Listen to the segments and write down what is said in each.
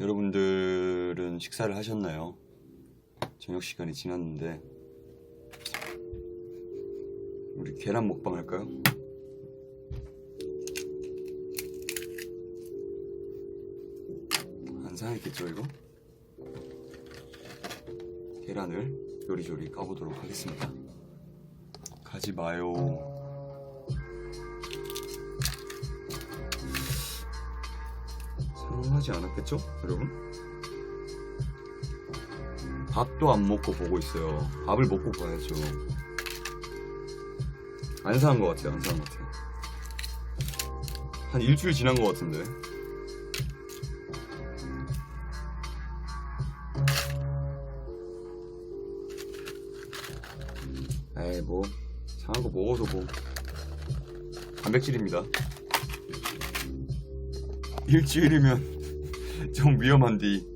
여러분들은 식사를 하셨나요? 저녁 시간이 지났는데 우리 계란 먹방 할까요? 안 상했겠죠 이거? 계란을 요리조리 까보도록 하겠습니다. 가지 마요. 상하지 않았겠죠, 여러분? 밥도 안 먹고 보고 있어요. 밥을 먹고 봐야죠. 안 상한 것 같아요, 안 상한 것 같아요. 한 일주일 지난 것 같은데. 에이, 뭐, 상한 거 먹어도 뭐. 단백질입니다. 일주일이면 좀 위험한디.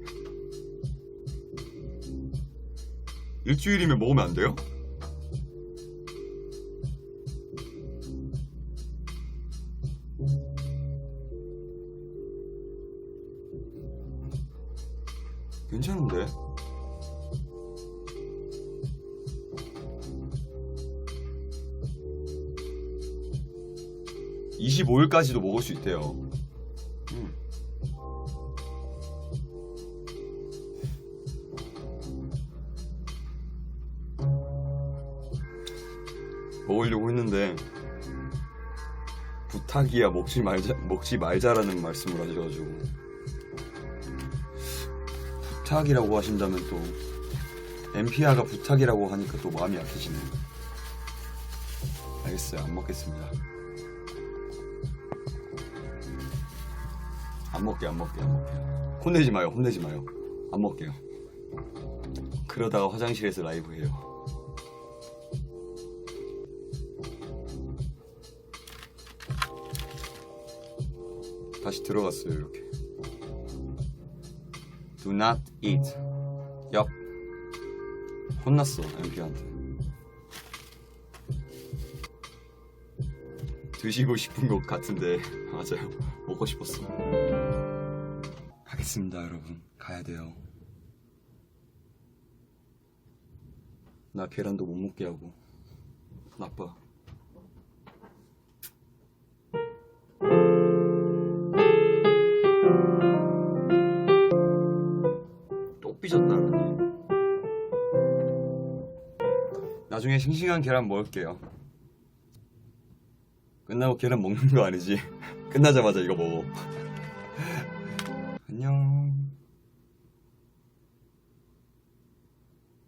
일주일이면 먹으면 안 돼요? 괜찮은데? (25일까지도) 먹을 수 있대요 먹으려고 했는데 부탁이야 먹지 말자 먹지 말자라는 말씀을 하셔가지고 부탁이라고 하신다면 또 엠피아가 부탁이라고 하니까 또 마음이 아프시네요. 알겠어요 안 먹겠습니다. 안 먹게 안 먹게 안 먹게요. 혼내지 마요 혼내지 마요 안 먹게요. 그러다가 화장실에서 라이브 해요. 다시 들어갔어요 이렇게. Do not eat. 얍 혼났어 엠피한테. 드시고 싶은 것 같은데. 맞아요. 먹고 싶었어. 가겠습니다 여러분. 가야 돼요. 나 계란도 못 먹게 하고. 나빠 또 삐졌다 그러네. 나중에 싱싱한 계란 먹을게요. 끝나고 계란 먹는 거 아니지? 끝나자마자 이거 먹어.